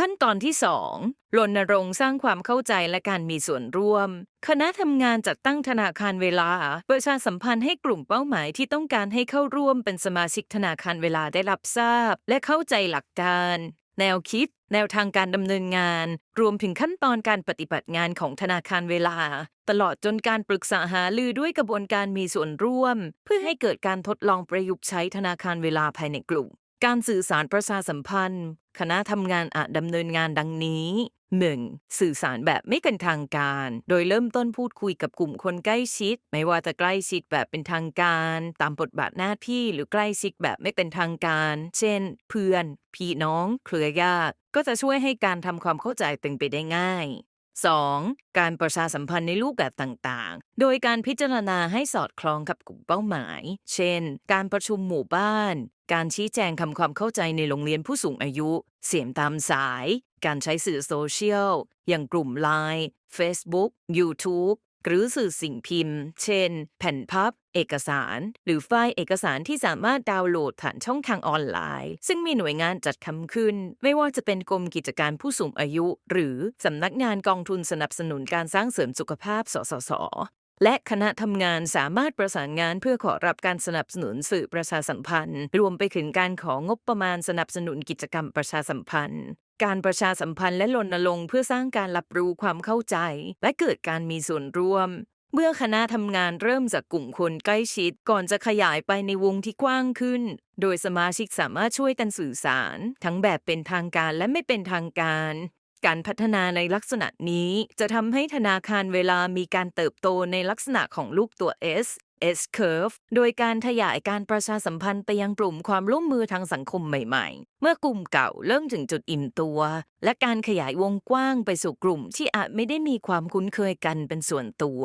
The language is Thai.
ขั้นตอนที่ 2 รณรงค์สร้างความเข้าใจและการมีส่วนร่วม คณะทำงานจัดตั้งธนาคารเวลา ประชาสัมพันธ์ให้กลุ่มเป้าหมายที่ต้องการให้เข้าร่วมเป็นสมาชิกธนาคารเวลาได้รับทราบ และเข้าใจหลักการ แนวคิด แนวทางการดำเนินงาน รวมถึงขั้นตอนการปฏิบัติงานของธนาคารเวลา ตลอดจนการปรึกษาหารือด้วยกระบวนการมีส่วนร่วม เพื่อให้เกิดการทดลองประยุกต์ใช้ธนาคารเวลาภายในกลุ่ม การสื่อสารประชาสัมพันธ์ คณะทำงานอาจดำเนินงานดังนี้ 1. สื่อสารแบบไม่เป็นทางการ โดยเริ่มต้นพูดคุยกับกลุ่มคนใกล้ชิด ไม่ว่าจะใกล้ชิดแบบเป็นทางการ ตามบทบาทหน้าที่หรือใกล้ชิดแบบไม่เป็นทางการ เช่น เพื่อน พี่น้อง เครือญาติก็จะช่วยให้การทำความเข้าใจเป็นไปได้ง่าย 2. การประชาสัมพันธ์ในรูปแบบต่างๆ โดยการพิจารณาให้สอดคล้องกับกลุ่มเป้าหมาย เช่น การประชุมหมู่บ้าน การชี้แจงคำความเข้าใจในโรงเรียนผู้สูงอายุ เสียงตามสาย การใช้สื่อโซเชียล อย่างกลุ่ม Line Facebook YouTube หรือสื่อสิ่งพิมพ์ เช่น แผ่นพับ เอกสาร หรือไฟล์เอกสารที่สามารถดาวน์โหลดผ่านช่องทางออนไลน์ ซึ่งมีหน่วยงานจัดทำขึ้น ไม่ว่าจะเป็นกรมกิจการผู้สูงอายุ หรือสำนักงานกองทุนสนับสนุนการสร้างเสริมสุขภาพ สสส และคณะทำงานสามารถประสานงานเพื่อขอรับการสนับสนุนสื่อประชาสัมพันธ์ รวมไปถึงการของบประมาณสนับสนุนกิจกรรมประชาสัมพันธ์ การประชาสัมพันธ์และรณรงค์เพื่อสร้างการรับรู้ความเข้าใจ และเกิดการมีส่วนร่วม เมื่อคณะทำงานเริ่มจากกลุ่มคนใกล้ชิดก่อนจะขยายไปในวงที่กว้างขึ้น โดยสมาชิกสามารถช่วยกันสื่อสาร ทั้งแบบเป็นทางการและไม่เป็นทางการ การพัฒนาในลักษณะนี้ จะทำให้ธนาคารเวลามีการเติบโตในลักษณะของลูกตัว S S curve โดยการขยายการประชาสัมพันธ์ไปยังกลุ่มความร่วมมือทางสังคมใหม่ๆ เมื่อกลุ่มเก่าเริ่มถึงจุดอิ่มตัว และการขยายวงกว้างไปสู่กลุ่มที่อาจไม่ได้มีความคุ้นเคยกันเป็นส่วนตัว